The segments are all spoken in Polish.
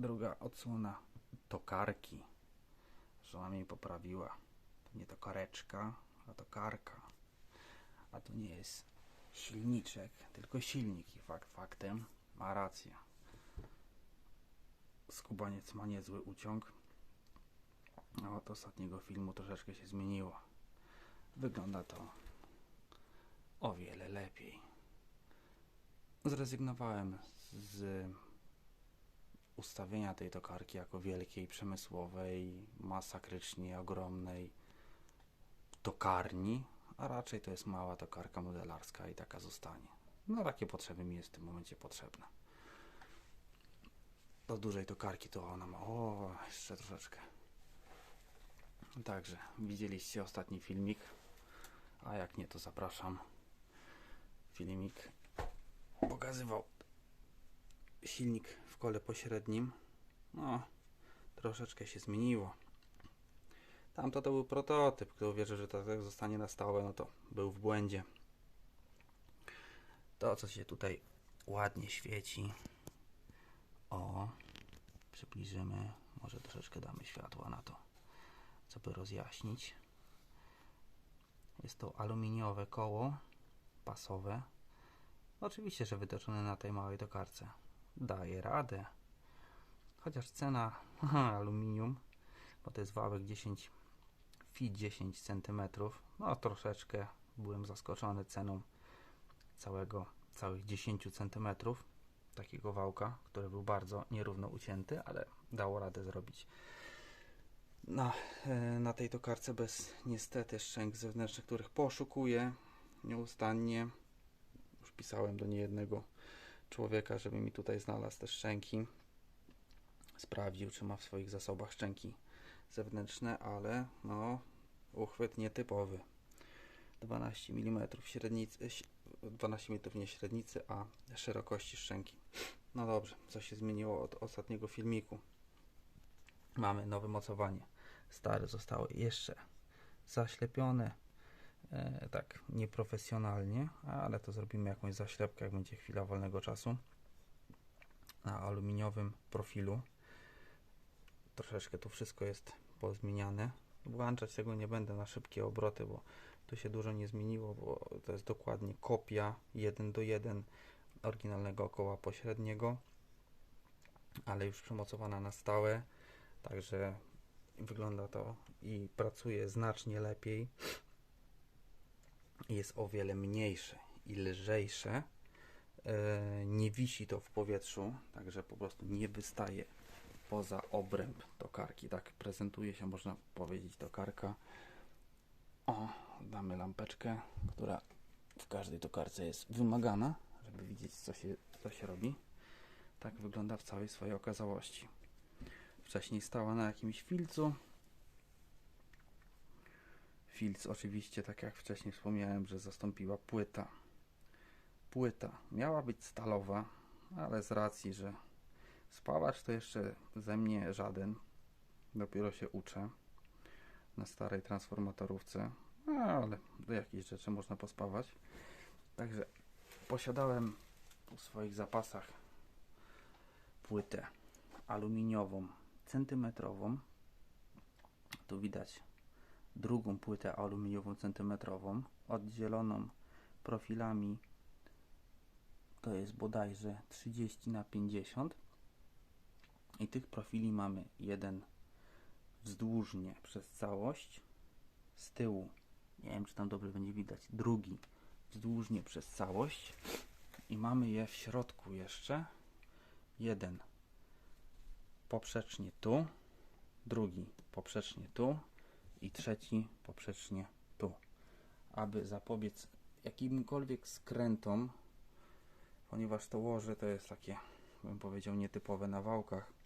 druga odsłona tokarki. Żona mnie poprawiła. To nie tokareczka, a tokarka. A to nie jest silniczek, tylko silnik. I fakt faktem ma rację. Skubaniec ma niezły uciąg. A od ostatniego filmu troszeczkę się zmieniło. Wygląda to o wiele lepiej. Zrezygnowałem z ustawienia tej tokarki jako wielkiej, przemysłowej, masakrycznie ogromnej tokarni, a raczej to jest mała tokarka modelarska i taka zostanie. No takie potrzeby mi jest w tym momencie potrzebna. Do dużej tokarki to ona ma, o, jeszcze troszeczkę. Także widzieliście ostatni filmik, a jak nie to zapraszam. Filmik pokazywał silnik w kole pośrednim. No, troszeczkę się zmieniło. Tamto to był prototyp. Kto uwierzy, że to tak zostanie na stałe, no to był w błędzie. To, co się tutaj ładnie świeci. O, przybliżymy. Może troszeczkę damy światła na to, co by rozjaśnić. Jest to aluminiowe koło pasowe. Oczywiście, że wytoczone na tej małej tokarce. Daje radę. Chociaż cena haha, aluminium, bo to jest wałek 10 fi 10 cm. No troszeczkę byłem zaskoczony ceną całego, całych 10 cm takiego wałka, który był bardzo nierówno ucięty, ale dało radę zrobić. Na, e, na tej tokarce bez niestety szczęk zewnętrznych, których poszukuję nieustannie. Już pisałem do niejednego człowieka, żeby mi tutaj znalazł te szczęki. Sprawdził, czy ma w swoich zasobach szczęki zewnętrzne, ale no, uchwyt nietypowy. 12 mm średnicy, 12 mm nie średnicy, a szerokości szczęki. No dobrze, co się zmieniło od ostatniego filmiku? Mamy nowe mocowanie. Stare zostało jeszcze zaślepione e, tak nieprofesjonalnie, ale to zrobimy jakąś zaślepkę, jak będzie chwila wolnego czasu na aluminiowym profilu. Troszeczkę tu wszystko jest pozmieniane. Włączać tego nie będę na szybkie obroty, bo tu się dużo nie zmieniło, bo to jest dokładnie kopia 1 do 1 oryginalnego koła pośredniego, ale już przymocowana na stałe, także wygląda to i pracuje znacznie lepiej. Jest o wiele mniejsze i lżejsze. E, nie wisi to w powietrzu, także po prostu nie wystaje poza obręb tokarki. Tak prezentuje się, można powiedzieć, tokarka. O, damy lampeczkę, która w każdej tokarce jest wymagana, żeby widzieć, co się, co się robi. Tak wygląda w całej swojej okazałości. Wcześniej stała na jakimś filcu. Filc oczywiście, tak jak wcześniej wspomniałem, że zastąpiła płyta. Płyta miała być stalowa, ale z racji, że Spawacz to jeszcze ze mnie żaden. Dopiero się uczę na starej transformatorówce, no, ale do jakichś rzeczy można pospawać. Także posiadałem w swoich zapasach płytę aluminiową, centymetrową. Tu widać drugą płytę aluminiową centymetrową, oddzieloną profilami. To jest bodajże 30 na 50 i tych profili mamy jeden wzdłużnie przez całość, z tyłu, nie wiem czy tam dobrze będzie widać, drugi wzdłużnie przez całość. I mamy je w środku jeszcze, jeden poprzecznie tu, drugi poprzecznie tu i trzeci poprzecznie tu, aby zapobiec jakimkolwiek skrętom, ponieważ to łoże to jest takie, bym powiedział, nietypowe na wałkach,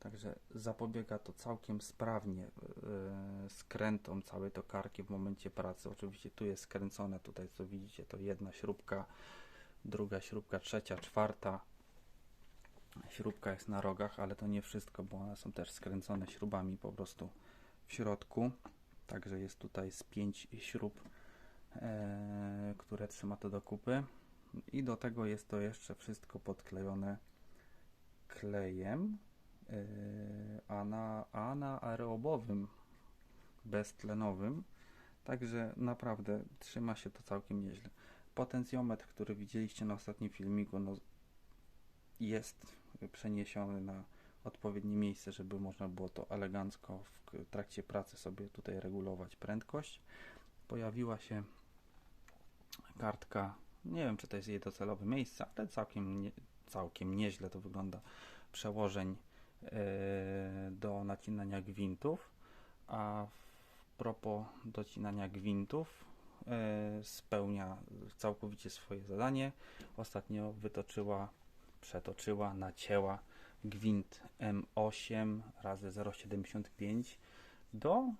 Także zapobiega to całkiem sprawnie yy, skrętom całej tokarki w momencie pracy. Oczywiście tu jest skręcone, tutaj co widzicie to jedna śrubka, druga śrubka, trzecia, czwarta śrubka jest na rogach, ale to nie wszystko, bo one są też skręcone śrubami po prostu w środku. Także jest tutaj z pięć śrub, yy, które trzyma to do kupy. I do tego jest to jeszcze wszystko podklejone klejem yy, ana, anaerobowym, beztlenowym. Także naprawdę trzyma się to całkiem nieźle. Potencjometr, który widzieliście na ostatnim filmiku, no, jest przeniesiony na odpowiednie miejsce, żeby można było to elegancko w trakcie pracy sobie tutaj regulować prędkość. Pojawiła się kartka, nie wiem czy to jest jej docelowe miejsce, ale całkiem, nie, całkiem nieźle to wygląda, przełożeń yy, do nacinania gwintów, a propos docinania gwintów yy, spełnia całkowicie swoje zadanie. Ostatnio wytoczyła, przetoczyła, nacięła gwint M8 razy 0,75 do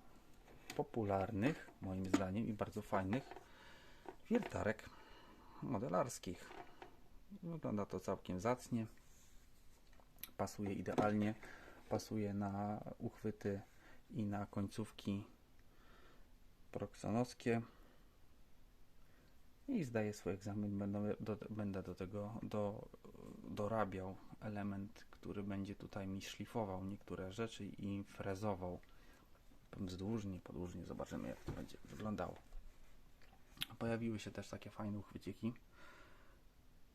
popularnych, moim zdaniem, i bardzo fajnych wiertarek modelarskich. Wygląda to całkiem zacnie. Pasuje idealnie. Pasuje na uchwyty i na końcówki proksonowskie. I zdaję swój egzamin. Będę do, będę do tego do, dorabiał element, który będzie tutaj mi szlifował niektóre rzeczy i frezował wzdłużnie, podłużnie. Zobaczymy jak to będzie wyglądało. Pojawiły się też takie fajne uchwyciki.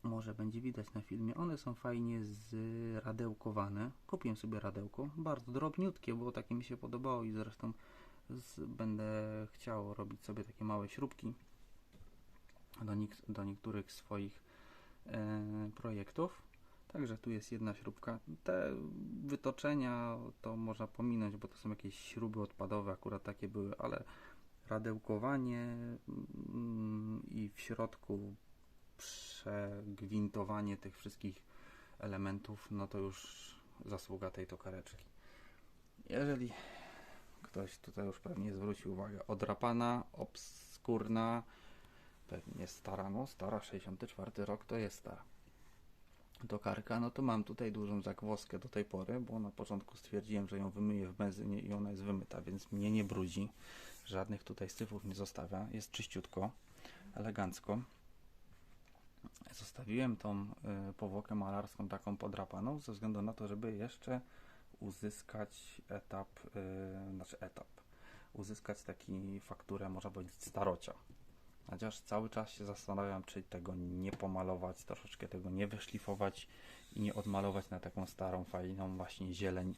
Może będzie widać na filmie. One są fajnie zradełkowane. Kupiłem sobie radełko. Bardzo drobniutkie, bo takie mi się podobało i zresztą z, będę chciał robić sobie takie małe śrubki do, do niektórych swoich projektów. Także tu jest jedna śrubka. Te wytoczenia to można pominąć, bo to są jakieś śruby odpadowe, akurat takie były, ale radełkowanie mm, i w środku przegwintowanie tych wszystkich elementów, no to już zasługa tej tokareczki. Jeżeli ktoś tutaj już pewnie zwrócił uwagę, odrapana, obskurna, pewnie stara, no stara, 64 rok to jest stara tokarka, no to mam tutaj dużą zagwozdkę do tej pory, bo na początku stwierdziłem, że ją wymyję w benzynie i ona jest wymyta, więc mnie nie brudzi. Żadnych tutaj syfów nie zostawia. Jest czyściutko, elegancko. Zostawiłem tą y, powłokę malarską taką podrapaną ze względu na to, żeby jeszcze uzyskać etap, y, znaczy etap, uzyskać taki fakturę, można powiedzieć, starocia. Chociaż cały czas się zastanawiam, czy tego nie pomalować, troszeczkę tego nie wyszlifować i nie odmalować na taką starą, fajną właśnie zieleń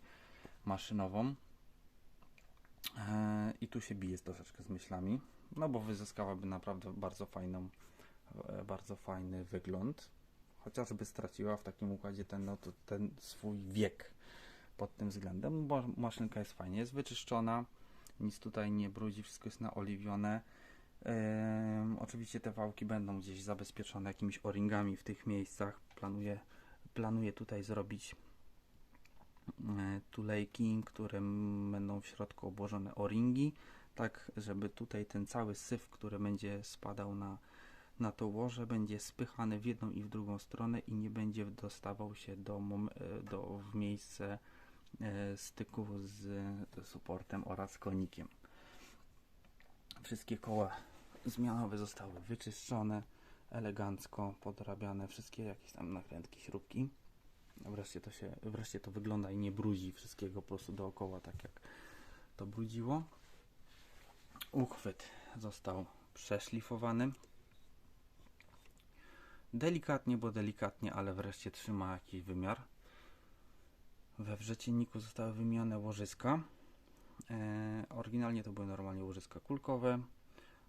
maszynową. E, I tu się bije troszeczkę z myślami, no bo wyzyskałaby naprawdę bardzo fajną, e, bardzo fajny wygląd. Chociażby straciła w takim układzie ten, no, ten swój wiek pod tym względem, bo maszynka jest fajnie, jest wyczyszczona, nic tutaj nie brudzi, wszystko jest naoliwione. Oczywiście te wałki będą gdzieś zabezpieczone jakimiś o-ringami w tych miejscach. Planuję, planuję tutaj zrobić yy, tulejki, które będą w środku obłożone o-ringi, tak żeby tutaj ten cały syf, który będzie spadał na, na to łoże, będzie spychany w jedną i w drugą stronę i nie będzie dostawał się do, do w miejsce yy, styku z suportem oraz konikiem. Wszystkie koła zmianowe zostały wyczyszczone, elegancko podrabiane, wszystkie jakieś tam nakrętki, śrubki. Wreszcie to się, wreszcie to wygląda i nie brudzi wszystkiego po prostu dookoła, tak jak to brudziło. Uchwyt został przeszlifowany. Delikatnie, bo delikatnie, ale wreszcie trzyma jakiś wymiar. We wrzecinniku zostały wymienione łożyska. E, oryginalnie to były normalnie łożyska kulkowe.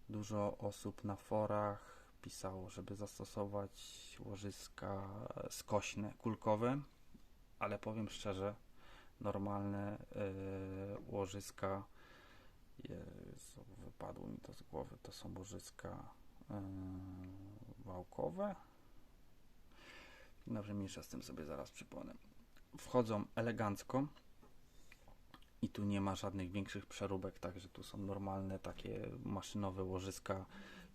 Dużo osób na forach pisało, żeby zastosować łożyska skośne, kulkowe, ale powiem szczerze, normalne yy, łożyska Jezu, wypadło mi to z głowy, to są łożyska yy, wałkowe. Dobrze, mniejsza z tym sobie zaraz przypomnę. Wchodzą elegancko i tu nie ma żadnych większych przeróbek, także tu są normalne takie maszynowe łożyska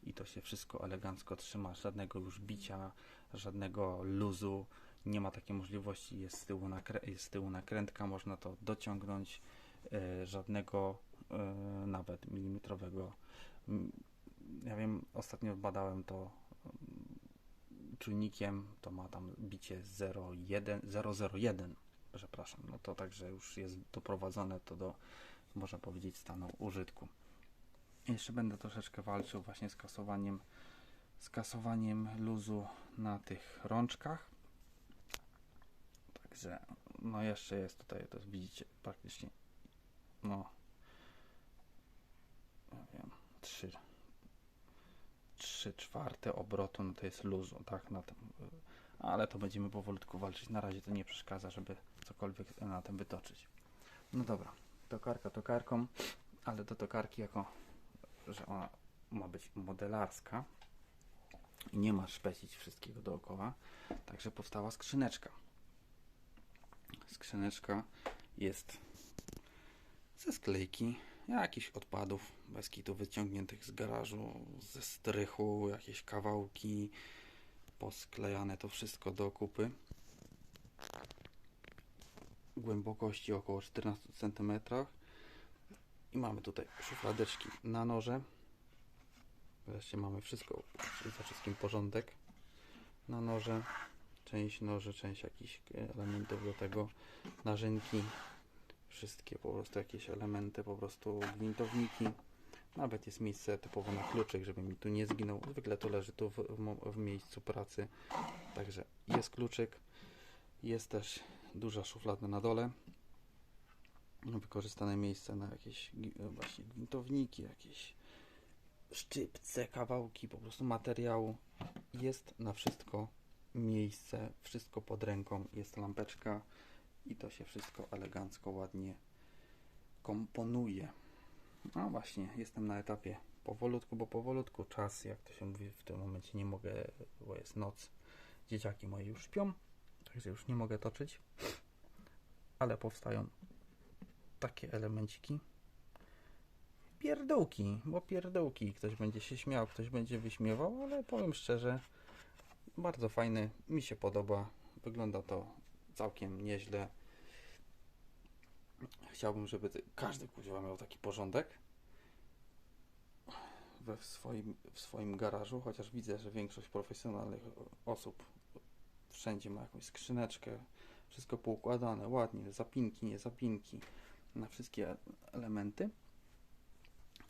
i to się wszystko elegancko trzyma, żadnego już bicia, żadnego luzu, nie ma takiej możliwości, jest z tyłu, jest z tyłu nakrętka, można to dociągnąć, yy, żadnego yy, nawet milimetrowego. Ja wiem, ostatnio badałem to czujnikiem, to ma tam bicie 0,1, 001, przepraszam, no to także już jest doprowadzone to do, można powiedzieć, stanu użytku. Jeszcze będę troszeczkę walczył właśnie z kasowaniem, z kasowaniem luzu na tych rączkach. Także, no jeszcze jest tutaj, to widzicie, praktycznie, no, ja wiem, 3, 3 czwarte obrotu, no to jest luzu, tak, na tym, y, ale to będziemy powolutku walczyć. Na razie to nie przeszkadza, żeby cokolwiek na tym wytoczyć. No dobra, tokarka tokarką, ale do tokarki jako, że ona ma być modelarska i nie ma szpecić wszystkiego dookoła, także powstała skrzyneczka. Skrzyneczka jest ze sklejki, jakichś odpadów bez kitu wyciągniętych z garażu, ze strychu, jakieś kawałki posklejane to wszystko do kupy. Głębokości około 14 cm. I mamy tutaj szufladeczki na noże. Wreszcie mamy wszystko, za wszystkim porządek na noże. Część noży, część jakichś elementów do tego, narzynki, wszystkie po prostu jakieś elementy, po prostu gwintowniki. Nawet jest miejsce typowo na kluczyk, żeby mi tu nie zginął. Zwykle to leży tu w, w, w miejscu pracy. Także jest kluczyk. Jest też duża szuflada na dole. Wykorzystane miejsce na jakieś gwi- właśnie gwintowniki, jakieś szczypce, kawałki po prostu materiału. Jest na wszystko miejsce, wszystko pod ręką. Jest lampeczka i to się wszystko elegancko, ładnie komponuje. No właśnie, jestem na etapie powolutku, bo powolutku czas, jak to się mówi, w tym momencie nie mogę, bo jest noc. Dzieciaki moje już śpią, także już nie mogę toczyć, ale powstają takie elemenciki. Pierdółki, bo pierdółki. Ktoś będzie się śmiał, ktoś będzie wyśmiewał, ale powiem szczerze, bardzo fajny, mi się podoba. Wygląda to całkiem nieźle. Chciałbym, żeby każdy kuźwa miał taki porządek we w swoim, w swoim garażu, chociaż widzę, że większość profesjonalnych osób wszędzie ma jakąś skrzyneczkę, wszystko poukładane ładnie, zapinki, nie zapinki, na wszystkie elementy.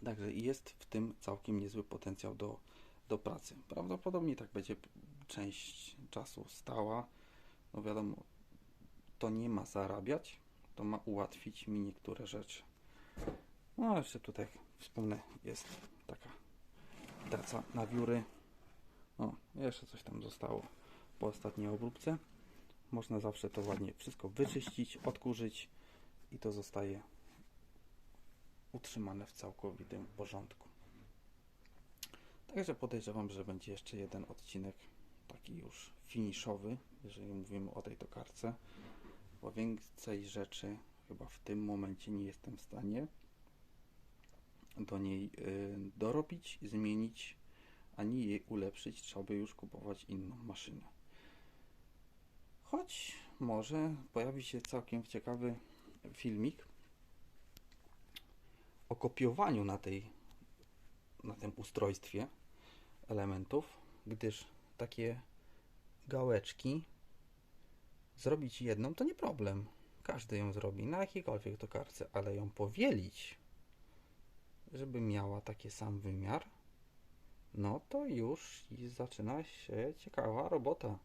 Także jest w tym całkiem niezły potencjał do, do pracy. Prawdopodobnie tak będzie część czasu stała. No wiadomo, to nie ma zarabiać, to ma ułatwić mi niektóre rzeczy. No jeszcze tutaj wspomnę, jest taka taca na wióry. O, jeszcze coś tam zostało po ostatniej obróbce. Można zawsze to ładnie wszystko wyczyścić, odkurzyć i to zostaje utrzymane w całkowitym porządku. Także podejrzewam, że będzie jeszcze jeden odcinek taki już finiszowy, jeżeli mówimy o tej tokarce, bo więcej rzeczy chyba w tym momencie nie jestem w stanie do niej y, dorobić, zmienić, ani jej ulepszyć. Trzeba by już kupować inną maszynę. Choć może pojawi się całkiem ciekawy filmik o kopiowaniu na tej na tym ustrojstwie elementów, gdyż takie gałeczki zrobić jedną to nie problem. Każdy ją zrobi na jakiejkolwiek tokarce, ale ją powielić, żeby miała taki sam wymiar, no to już zaczyna się ciekawa robota.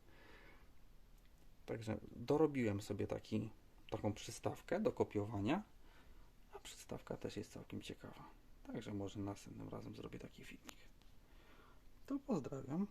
Także dorobiłem sobie taki, taką przystawkę do kopiowania, a przystawka też jest całkiem ciekawa. Także może następnym razem zrobię taki filmik. To pozdrawiam.